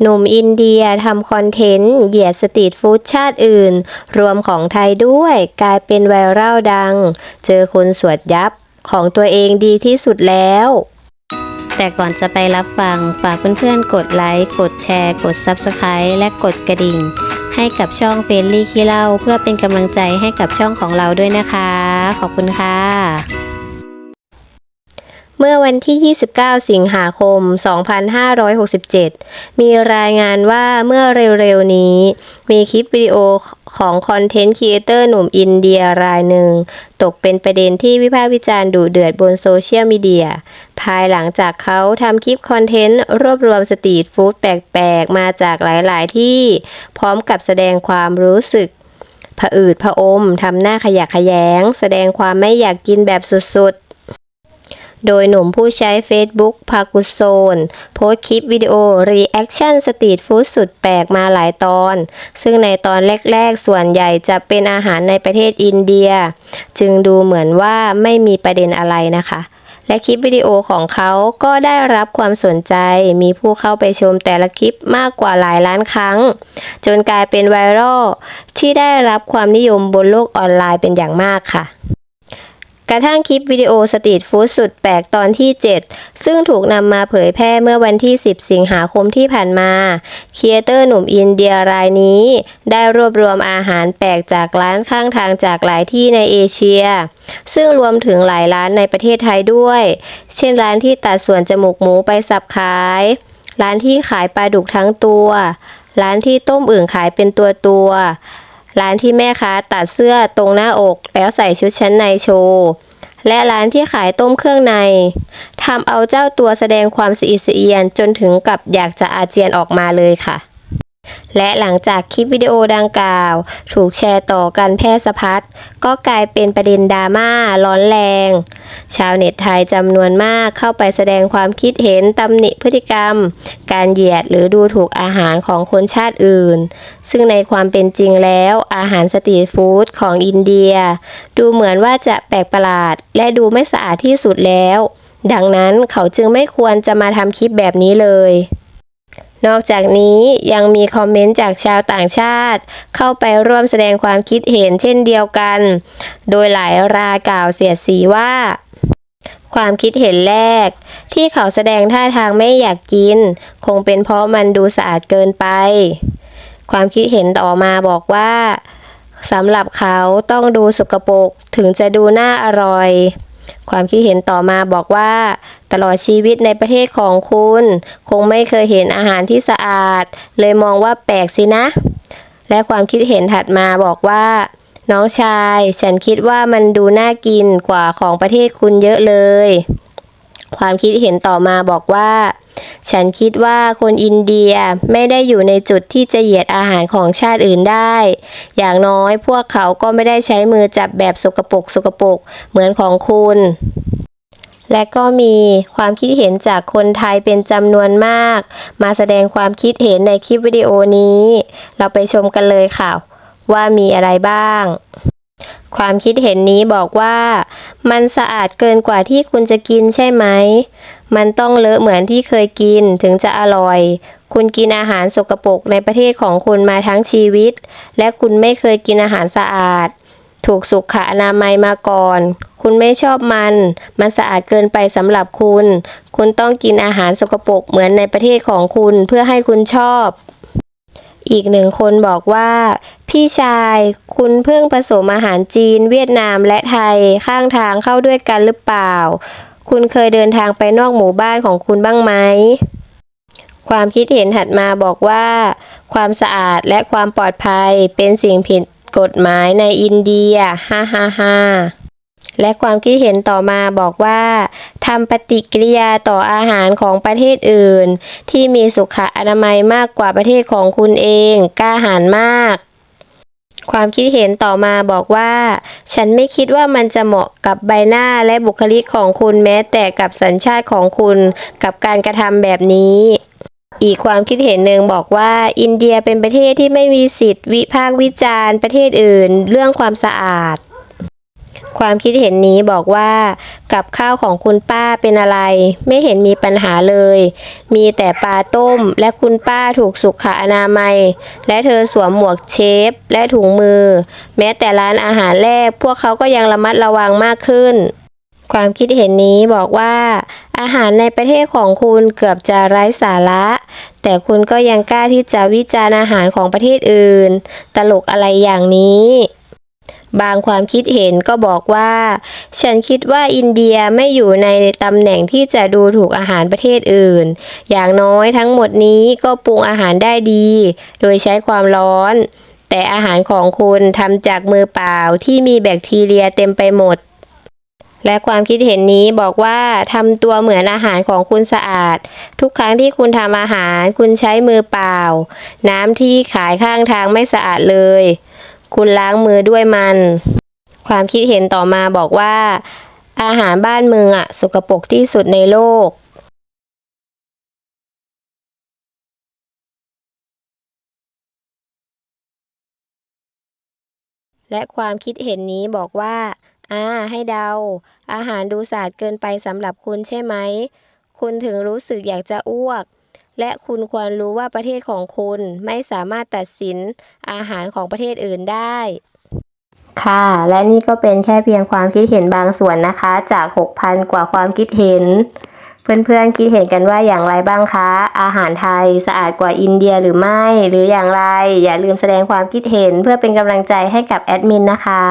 หนุ่มอินเดียทำคอนเทนต์ เหยียดสตรีทฟู้ดชาติอื่น รวมของไทยด้วย กลายเป็นไวรัลดัง เจอคนสวดยับของตัวเองดีที่สุดแล้ว แต่ก่อนจะไปรับฟัง ฝากเพื่อนๆ กดไลค์ กดแชร์ กด Subscribe และกดกระดิ่ง ให้กับช่องเฟรนลี่ขี้เล่า เพื่อเป็นกำลังใจให้กับช่องของเราด้วยนะคะ ขอบคุณค่ะ เมื่อวันที่ 29 สิงหาคม 2567 มีรายงานว่าเมื่อเร็วๆ นี้ มีคลิปวิดีโอของคอนเทนต์ครีเอเตอร์หนุ่มอินเดียรายหนึ่ง ตกเป็นประเด็นที่วิพากษ์วิจารณ์ดุเดือดบนโซเชียลมีเดีย ภายหลังจากเขาทำคลิปคอนเทนต์ รวบรวมสตรีทฟู้ดแปลกๆ มาจากหลายๆ ที่ พร้อมกับแสดงความรู้สึกผะอืดผะอมทำหน้าขยะขยง แสดงความไม่อยากกินแบบสุดๆ โดยหนุ่มผู้ใช้ Facebook พากุโซน โพสคลิปวิดีโอรีแอคชั่นสตรีทฟู้ดสุดแปลกมาหลายตอน ซึ่งในตอนแรก ๆ ส่วนใหญ่จะเป็นอาหารในประเทศอินเดีย จึงดูเหมือนว่าไม่มีประเด็นอะไรนะคะ และคลิปวิดีโอของเขาก็ได้รับความสนใจ มีผู้เข้าไปชมแต่ละคลิปมากกว่าหลายล้านครั้ง จนกลายเป็นไวรัลที่ได้รับความนิยมบนโลกออนไลน์เป็นอย่างมากค่ะ กระทั่งคลิปวิดีโอสตรีทฟู้ดสุดแปลกตอนที่ 7 ซึ่งถูกนำมาเผยแพร่เมื่อวันที่ 10 สิงหาคมที่ผ่านมาครีเอเตอร์หนุ่มอินเดียรายนี้ ได้รวบรวมอาหารแปลกจากร้านข้างทางจากหลายที่ในเอเชีย ซึ่งรวมถึงหลายร้านในประเทศไทยด้วย เช่นร้านที่ตัดส่วนจมูกหมูไปสับขาย ร้านที่ขายปลาดุกทั้งตัว ร้านที่ต้มอึ่งขายเป็นตัวตัว ร้านที่แม่ค้าตัดเสื้อตรงหน้าอกแล้วใส่ชุดชั้นในโชว์และร้านที่ขายต้มเครื่องในทำเอาเจ้าตัวแสดงความสะอิดสะเอียนจนถึงกับอยากจะอาเจียนออกมาเลยค่ะ และหลังจากคลิปวิดีโอดังกล่าว ถูกแชร์ต่อกันแพร่สะพัดก็กลายเป็นประเด็นดราม่าร้อนแรง ชาวเน็ตไทยจำนวนมากเข้าไปแสดงความคิดเห็นตำหนิพฤติกรรม การเหยียดหรือดูถูกอาหารของคนชาติอื่น ซึ่งในความเป็นจริงแล้วอาหารสตรีทฟู้ดของอินเดีย ดูเหมือนว่าจะแปลกประหลาด และดูไม่สะอาดที่สุดแล้ว ดังนั้นเขาจึงไม่ควรจะมาทำคลิปแบบนี้เลย นอกจากนี้ยังมีคอมเมนต์จากชาวต่างชาติ เข้าไปร่วมแสดงความคิดเห็นเช่นเดียวกัน โดยหลายรายกล่าวเสียดสีว่า ความคิดเห็นแรก ที่เขาแสดงท่าทางไม่อยากกิน คงเป็นเพราะมันดูสะอาดเกินไป ความคิดเห็นต่อมาบอกว่าสำหรับเขาต้องดูสกปรกถึงจะดูน่าอร่อย ความคิดเห็นต่อมาบอกว่า ตลอดชีวิตในประเทศของคุณ คงไม่เคยเห็นอาหารที่สะอาด เลยมองว่าแปลกสินะ และความคิดเห็นถัดมาบอกว่า น้องชาย ฉันคิดว่ามันดูน่ากินกว่าของประเทศคุณเยอะเลย ความคิดเห็นต่อมาบอกว่า ฉันคิดว่าคนอินเดียไม่ได้อยู่ในจุดที่จะเหยียดอาหารของชาติอื่นได้ อย่างน้อยพวกเขาก็ไม่ได้ใช้มือจับแบบสกปรกสกปรกเหมือนของคุณ และก็มีความคิดเห็นจากคนไทยเป็นจำนวนมาก มาแสดงความคิดเห็นในคลิปวิดีโอนี้ เราไปชมกันเลยค่ะ ว่ามีอะไรบ้าง ความคิดเห็นนี้บอกว่า มันสะอาดเกินกว่าที่คุณจะกินใช่ไหม มันต้องเลอะเหมือนที่เคยกินถึงจะอร่อย คุณกินอาหารสกปรกในประเทศของคุณมาทั้งชีวิต และคุณไม่เคยกินอาหารสะอาด ถูกสุขอนามัยมาก่อน คุณไม่ชอบมัน มันสะอาดเกินไปสำหรับคุณ คุณต้องกินอาหารสกปรกเหมือนในประเทศของคุณเพื่อให้คุณชอบ อีกหนึ่งคนบอกว่า พี่ชายคุณเพิ่งผสมอาหารจีน เวียดนามและไทยข้างทางเข้าด้วยกันหรือเปล่า คุณเคยเดินทางไปนอกหมู่บ้านของคุณบ้างไหมความคิดเห็นถัดมาบอกว่า ความสะอาดและความปลอดภัยเป็นสิ่งผิดกฎหมายในอินเดีย ฮ่าฮ่าฮ่า และความคิดเห็นต่อมาบอกว่าทำปฏิกิริยาต่ออาหารของประเทศอื่น ที่มีสุขอนามัยมากกว่าประเทศของคุณเองกล้าหาญมาก ความคิดเห็นต่อมาบอกว่า ฉันไม่คิดว่ามันจะเหมาะกับใบหน้าและบุคลิกของคุณแม้แต่กับสัญชาติของคุณกับการกระทำแบบนี้อีกความคิดเห็นหนึ่งบอกว่า อินเดียเป็นประเทศที่ไม่มีสิทธิวิพากษ์วิจารณ์ประเทศอื่น เรื่องความสะอาด ความคิดเห็นนี้บอกว่า กับข้าวของคุณป้าเป็นอะไร ไม่เห็นมีปัญหาเลย มีแต่ปลาต้ม และคุณป้าถูกสุขอนามัย และเธอสวมหมวกเชฟ และถุงมือ แม้แต่ร้านอาหารแรก พวกเขาก็ยังระมัดระวังมากขึ้นความคิดเห็นนี้บอกว่า อาหารในประเทศของคุณเกือบจะไร้สาระ แต่คุณก็ยังกล้าที่จะวิจารณ์อาหารของประเทศอื่น ตลกอะไรอย่างนี้ บางความคิดเห็นก็บอกว่า ฉันคิดว่าอินเดียไม่อยู่ในตำแหน่งที่จะดูถูกอาหารประเทศอื่น อย่างน้อยทั้งหมดนี้ก็ปรุงอาหารได้ดี โดยใช้ความร้อน แต่อาหารของคุณทำจากมือเปล่าที่มีแบคทีเรียเต็มไปหมดและความคิดเห็นนี้บอกว่าทำตัวเหมือนอาหารของคุณสะอาด ทุกครั้งที่คุณทำอาหารคุณใช้มือเปล่า น้ำที่ขายข้างทางไม่สะอาดเลย คุณล้างมือด้วยมัน ความคิดเห็นต่อมาบอกว่า อาหารบ้านเมืองอะสกปรกที่สุดในโลก และความคิดเห็นนี้บอกว่าอ่าให้เดา อาหารดูสะอาดเกินไปสำหรับคุณใช่ไหม คุณถึงรู้สึกอยากจะอ้วก และคุณควรรู้ว่าประเทศของคุณไม่สามารถตัดสินอาหารของประเทศอื่นได้ ค่ะ และนี่ก็เป็นแค่เพียงความคิดเห็นบางส่วนนะคะ จาก 6,000 กว่าความคิดเห็น เพื่อนๆคิดเห็นกันว่าอย่างไรบ้างคะ อาหารไทยสะอาดกว่าอินเดียหรือไม่ หรืออย่างไร อย่าลืมแสดงความคิดเห็นเพื่อเป็นกำลังใจให้กับแอดมินนะคะ